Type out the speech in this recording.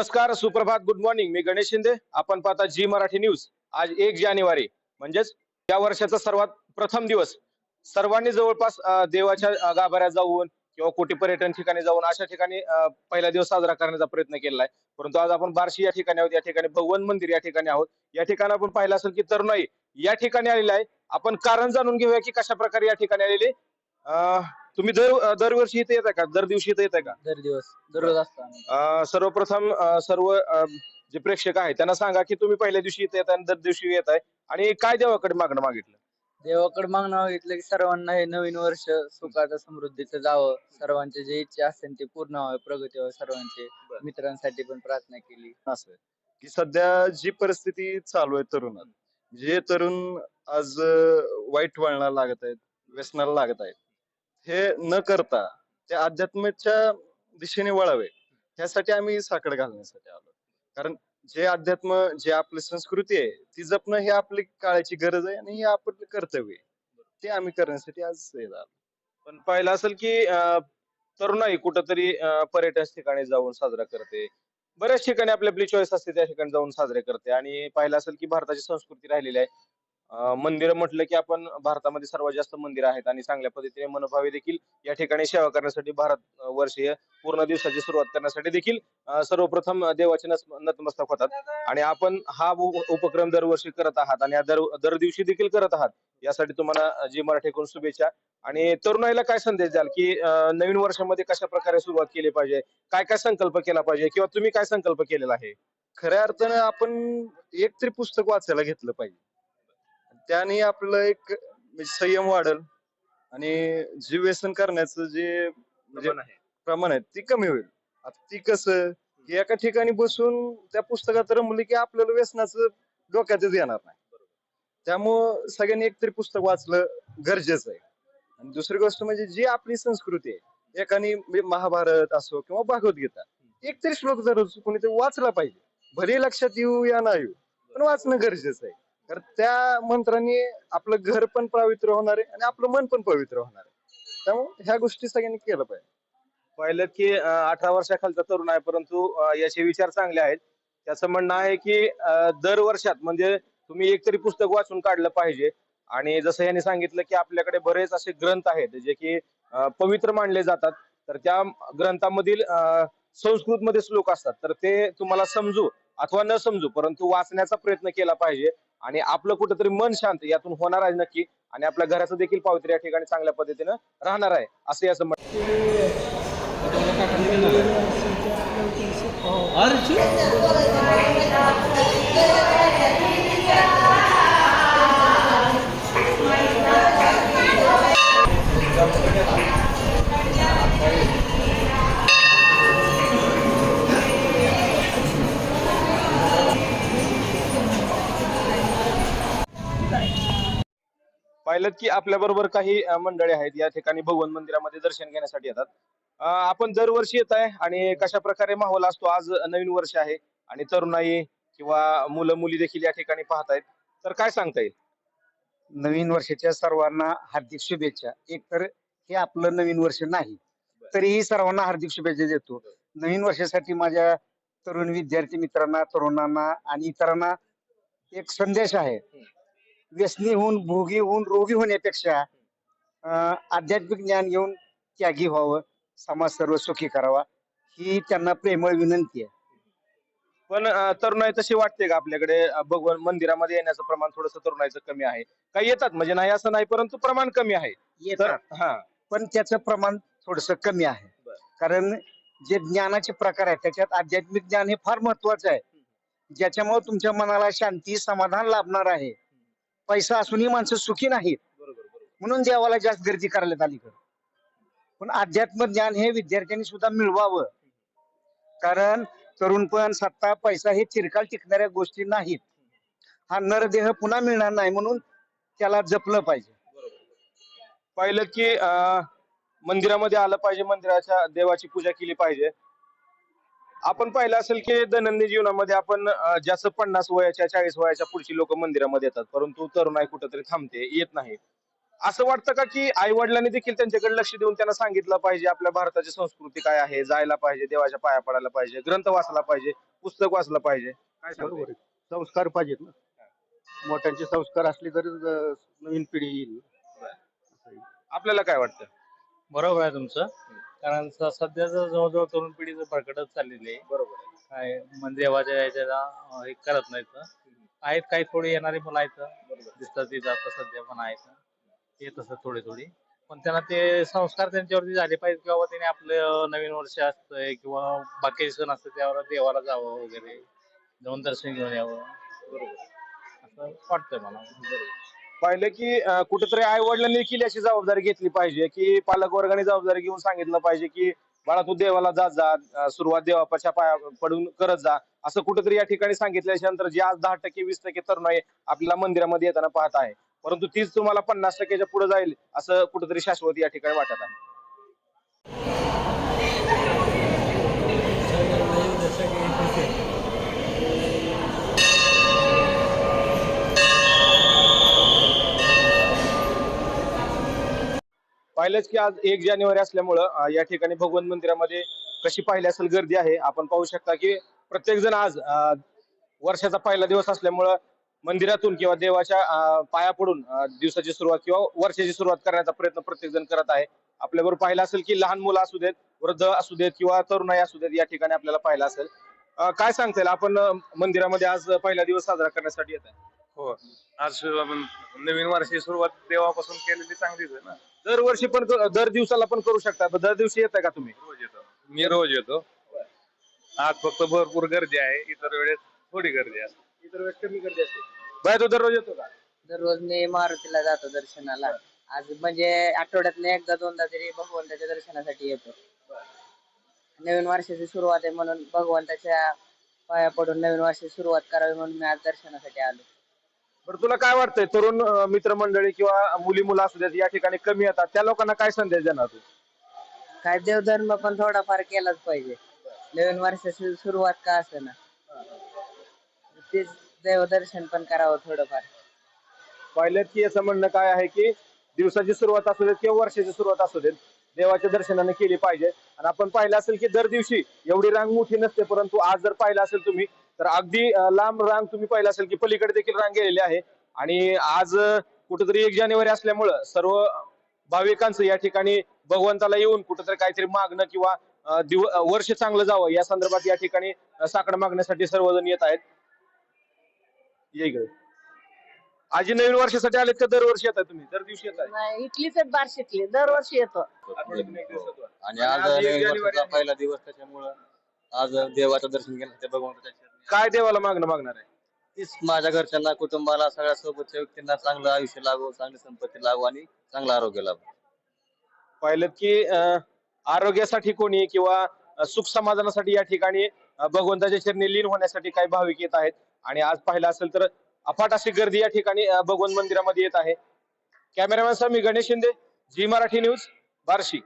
नमस्कार सुप्रभात good morning मी गणेश शिंदे. आपण पाहता जी मराठी न्यूज आज एक जानेवारी. म्हणजेच या वर्षाचा सर्वात प्रथम दिवस. सर्वांनी जवळपास देवाच्या गाभाऱ्यात जाऊन किंवा कोटी पर्यटन ठिकाणी जाऊन अशा ठिकाणी पहिला दिवस साजरा करण्याचा प्रयत्न केलेला आहे. परंतु आज आपण बार्शी या ठिकाणी आहोत या ठिकाणी भगवन मंदिर या ठिकाणी आहोत. या ठिकाणी आपण पाहिलं असेल की तरुणाई या ठिकाणी आलेला आहे. आपण कारण जाणून घेऊया की कशा प्रकारे या ठिकाणी आलेले अं, तुम्ही दर दरवर्षी इथे येताय का? दर दिवशी इथे येताय का? दर दिवस दररोज असतो आम्ही. अं, सर्वप्रथम अं, सर्व अं, जे प्रेक्षक आहेत त्यांना सांगा की तुम्ही पहिल्या दिवशी येत आणि दर दिवशी येत आहे आणि काय देवाकडे मागणं मागितलं? देवाकडे मागणं मागितलं की सर्वांना हे नवीन वर्ष सुखाचं समृद्धीचं जावं. सर्वांचे जे इच्छा असतील ते पूर्ण व्हावे प्रगती व्हावी सर्वांचे बरं. मित्रांसाठी पण प्रार्थना केली. असं. आहे की सध्या जी परिस्थिती चालू आहे तरुणात जे तरुण आज अं, वाईट वळणाला लागत आहेत व्यसनाला लागत आहेत हे न करता ते अध्यात्माच्या दिशेने वळावे ह्यासाठी आम्ही साकड घालण्यासाठी आलो. कारण जे अध्यात्म जे आपली संस्कृती आहे ती जपणं हे आपली काळाची गरज आहे आणि हे आपलं कर्तव्य आहे. ते आम्ही करण्यासाठी आज आलो पण पाहिलं असेल की अं, तरुणाई कुठंतरी पर्यटन ठिकाणी जाऊन साजरा करते. बऱ्याच ठिकाणी आपली आपली चॉईस असते त्या ठिकाणी जाऊन साजरे करते. आणि पाहिलं असेल की भारताची संस्कृती राहिलेली आहे. मंदिर म्हटलं की आपण भारतामध्ये सर्वात जास्त मंदिर आहेत आणि चांगल्या पद्धतीने मनोभावे देखील या ठिकाणी सेवा करण्यासाठी भारत वर्षीय पूर्ण दिवसाची सुरुवात करण्यासाठी देखील सर्वप्रथम देवाचे नतमस्तक होतात. आणि आपण हा उपक्रम दरवर्षी करत आहात आणि दर दर दिवशी देखील करत आहात यासाठी तुम्हाला जी मराठीकडून शुभेच्छा. आणि तरुणाईला काय संदेश द्याल की नवीन वर्षामध्ये कशा प्रकारे सुरुवात केली पाहिजे काय काय संकल्प केला पाहिजे किंवा तुम्ही काय संकल्प केलेला आहे? खऱ्या अर्थानं आपण एक तरी पुस्तक वाचायला घेतलं पाहिजे. त्याने आपलं एक म्हणजे संयम वाढल आणि जे व्यसन करण्याचं जे म्हणजे प्रमाण आहे. ती कमी होईल. आता ती कसं की एका ठिकाणी बसून त्या पुस्तकात रमली की आपल्याला व्यसनाचं डोक्यातच येणार नाही. त्यामुळं सगळ्यांनी एक तरी पुस्तक वाचलं गरजेचं आहे. आणि दुसरी गोष्ट म्हणजे जी आपली संस्कृती आहे एकाने म्हणजे महाभारत असो किंवा भागवतगीता एक तरी श्लोक जर कोणीतरी वाचला पाहिजे भले लक्षात येऊ या नाही येऊ पण वाचणं गरजेचं आहे. कारण त्या मंत्राने आपलं घर पण पवित्र होणार आहे आणि आपलं मन पण पवित्र होणार आहे. त्यामुळे ह्या गोष्टी सगळ्यांनी केलं पाहिजे. पाहिलं की अठरा वर्षाखालचा तरुण आहे परंतु याचे विचार चांगले आहेत. त्याचं म्हणणं आहे की दर वर्षात म्हणजे तुम्ही एक तरी पुस्तक वाचून काढलं पाहिजे. आणि जसं यांनी सांगितलं की आपल्याकडे बरेच असे ग्रंथ आहेत जे की पवित्र मानले जातात. तर त्या ग्रंथामधील संस्कृतमध्ये संस्कृत मध्ये श्लोक असतात. तर ते तुम्हाला समजू अथवा न समजू परंतु वाचण्याचा प्रयत्न केला पाहिजे आणि आपलं कुठंतरी मन शांत यातून होणार आहे नक्की आणि आपल्या घराचं देखील पावित्र्य या ठिकाणी चांगल्या पद्धतीनं राहणार आहे असं याचं म्हणणं पाहिलं की आपल्या बरोबर काही मंडळी आहेत. या ठिकाणी भगवन मंदिरामध्ये दर्शन घेण्यासाठी येतात. आपण दरवर्षी येत आहे आणि कशा प्रकारे माहोल असतो आज नवीन वर्ष आहे आणि तरुणाई किंवा मुलं मुली देखील या ठिकाणी पाहत आहेत तर काय सांगता येईल? नवीन वर्षाच्या सर्वांना हार्दिक शुभेच्छा. एक तर हे आपलं नवीन वर्ष नाही तरीही सर्वांना हार्दिक शुभेच्छा देतो. नवीन वर्षासाठी माझ्या तरुण विद्यार्थी मित्रांना तरुणांना आणि इतरांना एक संदेश आहे. व्यसनी होऊन भोगी होऊन रोगी होण्यापेक्षा अं, आध्यात्मिक ज्ञान घेऊन त्यागी व्हावं. समाज सर्व सुखी करावा. ही त्यांना प्रेमळ विनंती आहे. पण अं, तरुणाई तशी वाटते का आपल्याकडे? अं, भगवन मंदिरामध्ये येण्याचं प्रमाण थोडस तरुणाईचं कमी आहे. काही येतात म्हणजे नाही असं नाही परंतु प्रमाण कमी आहे. तर येतात हा. पण त्याचं प्रमाण थोडस कमी आहे. बरं. कारण जे ज्ञानाचे प्रकार आहेत त्याच्यात आध्यात्मिक ज्ञान हे फार महत्वाचं आहे. ज्याच्यामुळे तुमच्या मनाला शांती समाधान लाभणार आहे. पैसा असूनही माणसं सुखी नाहीत. म्हणून देवाला जास्त गर्दी करायला आली पण अध्यात्म ज्ञान हे विद्यार्थ्यांनी सुद्धा मिळवावं. कारण तरुणपण सत्ता पैसा हे चिरकाल टिकणाऱ्या गोष्टी नाहीत. हा नरदेह पुन्हा मिळणार नाही म्हणून त्याला जपलं पाहिजे. पाहिलं की मंदिरामध्ये आलं पाहिजे मंदिराच्या देवाची पूजा केली पाहिजे. आपण पाहिलं असेल की दैनंदिन जीवनामध्ये आपण जास्त पन्नास वयाच्या चाळीस वयाच्या पुढची लोक मंदिरामध्ये येतात परंतु तरुणाई कुठेतरी थांबते येत नाही. असं वाटतं का की आई वडिलांनी देखील त्यांच्याकडे लक्ष देऊन त्यांना सांगितलं पाहिजे आपल्या भारताची संस्कृती काय आहे जायला पाहिजे देवाच्या पाया पडायला पाहिजे ग्रंथ वाचला पाहिजे पुस्तक वाचलं पाहिजे? काय सांगता बरोबर आहे. संस्कार पाहिजेत ना. मोठ्यांचे संस्कार असले तर नवीन पिढी येईल. आपल्याला काय वाटतं? बरोबर आहे तुमचं. कारण स- सध्याचं जवळजवळ तरुण पिढीचं भरकटच चाललेली आहे. बरोबर काय म्हणजे देवाच्या याच्याला अं, हे करत नाहीत. आहेत काही थोडी येणारी मुलं आहेत. दिसतात ते सध्या पण आहेत. येत असतात थोडी थोडी पण त्यांना ते संस्कार त्यांच्यावरती झाले पाहिजे किंवा त्यांनी आपलं नवीन वर्ष असतंय किंवा बाकीचे सण असतात त्यावर देवाला जावं वगैरे. जाऊन दर्शन घेऊन यावं. असं वाटतंय मला. पाहिलं की कुठेतरी आई वडिलांनी देखील याची जबाबदारी घेतली पाहिजे की पालक वर्गाने जबाबदारी घेऊन सांगितलं पाहिजे की बाळा तू देवाला जात जा सुरुवात देवापाच्या पाया पडून करत जा. असं कुठेतरी या ठिकाणी सांगितल्याच्या नंतर जे आज दहा टक्के वीस टक्के तरुण आहे आपल्याला मंदिरामध्ये येताना पाहत आहे. परंतु तीच तुम्हाला पन्नास टक्क्याच्या पुढे जाईल असं कुठेतरी शाश्वत या ठिकाणी वाटत आहे. पाहिलंच की आज एक जानेवारी असल्यामुळं या ठिकाणी भगवंत मंदिरामध्ये कशी पाहिली असेल गर्दी आहे आपण पाहू शकता की प्रत्येक जण आज वर्षाचा पहिला दिवस असल्यामुळं मंदिरातून किंवा देवाच्या पाया पडून दिवसाची सुरुवात किंवा वर्षाची सुरुवात करण्याचा प्रयत्न प्रत्येक जण करत आहे. आपल्याबरोबर पाहिलं असेल की लहान मुलं असू देत वृद्ध असू देत किंवा तरुणाई असू देत या ठिकाणी आपल्याला पाहिलं असेल. काय सांगता येईल आपण मंदिरामध्ये आज पहिला दिवस साजरा करण्यासाठी येत आहे. हो. आज आपण नवीन वर्षाची सुरुवात देवापासून केलेली चांगलीच आहे ना. दरवर्षी पण कर- दर दिवसाला पण करू शकता. पण दर दिवशी येत का तुम्ही? रोज येतो. मी रोज येतो. आज फक्त भरपूर गर्दी आहे. इतर वेळेस थोडी गर्दी असते. इतर वेळेस कमी गर्दी असते. बाय तू दररोज येतो का? दररोज मी मारुतीला जातो दर्शनाला. आज म्हणजे आठवड्यातनं एकदा दोनदा तरी भगवंताच्या दर्शनासाठी येतो. नवीन वर्षाची सुरुवात आहे म्हणून भगवंताच्या पाया पडून नवीन वर्षाची सुरुवात करावी म्हणून मी आज दर्शनासाठी आलो. बरं तुला काय वाटतंय तरुण अं, मित्रमंडळी किंवा मुली मुलं असू देत या ठिकाणी कमी येतात त्या लोकांना काय संदेश देणार तू? काय देवधर्म पण थोडाफार केलाच पाहिजे. नवीन वर्षाची सुरुवात का ना तेच देवदर्शन पण करावं थोडंफार. पाहिलं की याचं म्हणणं काय आहे की दिवसाची सुरुवात असू देत किंवा वर्षाची सुरुवात असू देत देवाच्या दर्शनाने केली पाहिजे. आणि आपण पाहिलं असेल की दर दिवशी एवढी रांग मोठी नसते परंतु आज जर पाहिलं असेल तुम्ही तर अगदी लांब रांग तुम्ही पाहिलं असेल की पलीकडे देखील रांग गेलेली आहे. आणि आज कुठेतरी एक जानेवारी असल्यामुळं सर्व भाविकांचं या ठिकाणी भगवंताला येऊन कुठेतरी काहीतरी मागणं किंवा दिव वर्ष चांगलं जावं या संदर्भात या ठिकाणी साकडं मागण्यासाठी सर्वजण येत आहेत. आजी नवीन वर्षासाठी आलेत का? दरवर्षी येतात तुम्ही? दर दिवशी येतात नाही इथलीच आहेत बार्शीतली दरवर्षी येतो. आणि आज. पहिला दिवस त्याच्यामुळं आज देवाचं दर्शन घेणं ते भगवंताच्या. काय देवाला मागणं मागणार आहे? तीच माझ्या घरच्यांना कुटुंबाला सगळ्या सोबतच्या व्यक्तींना चांगलं आयुष्य लाभो चांगली संपत्ती लाभो आणि चांगलं आरोग्य लाभो पाहिलं की अं, आरोग्यासाठी कोणी किंवा अं, सुख समाधानासाठी या ठिकाणी अं, भगवंताच्या चरणी लीन होण्यासाठी काही भाविक येत आहेत. आणि आज पाहिलं असेल तर अफाट अशी गर्दी या ठिकाणी अं, भगवंत मंदिरामध्ये येत आहे. कॅमेरामॅन सर मी गणेश शिंदे जी मराठी न्यूज बार्शी.